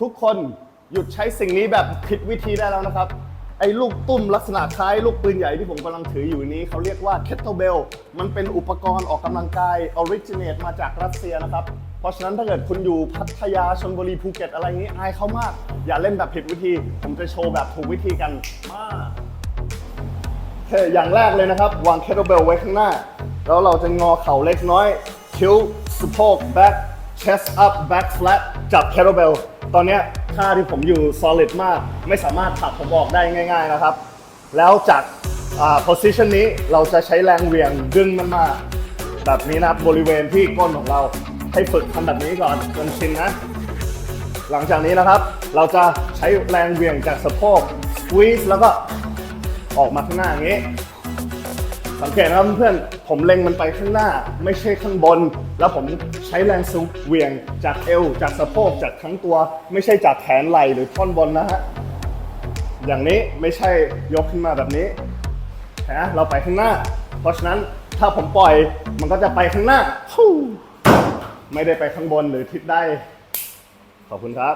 ทุกคนหยุดใช้สิ่งนี้แบบผิดวิธีได้แล้วนะครับ ไอ้ลูกตุ้มลักษณะคล้ายลูกปืนใหญ่ที่ผมกำลังถืออยู่นี้เขาเรียกว่า kettlebell มันเป็นอุปกรณ์ออกกำลังกาย originate มาจากรัสเซียนะครับ เพราะฉะนั้นถ้าเกิดคุณอยู่พัทยาชลบุรีภูเก็ตอะไรนี้อายเขามาก อย่าเล่นแบบผิดวิธี ผมจะโชว์แบบถูกวิธีกันมาออย่างแรกเลยนะครับ วาง kettlebell ไว้ข้างหน้า แล้วเราจะงอเข่าเล็กน้อย tilt สะโพก back chest up back flat จับ kettlebell ตอนนี้ยท่าที่ผมอยู่ solid มาก ไม่สามารถผลักผมออกได้ง่าย ๆนะครับ แล้วจาก position นี้เราจะใช้แรงเหวี่ยงดึงมันมาแบบนี้นะครับบริเวณที่ก้นของเราให้ฝึกทำแบบนี้ก่อนจนชินนะ หลังจากนี้นะครับ เราจะใช้แรงเหวี่ยงจากสะโพก squeeze แล้วก็ออกมาข้างหน้าอย่างนี้ สังเกตนะครับเพื่อนผมเล็งมันไปข้างหน้า ไม่ใช่ข้างบน แล้วผมใช้แรงสูงเหวี่ยงจากเอว จากสะโพกจากทั้งตัว ไม่ใช่จากแขนไหล่หรือท่อนบนนะฮะอย่างนี้ไม่ใช่ยกขึ้นมาแบบนี้นะเราไปข้างหน้า เพราะฉะนั้นถ้าผมปล่อยมันก็จะไปข้างหน้า ไม่ได้ไปข้างบนหรือทิศใดขอบคุณครับ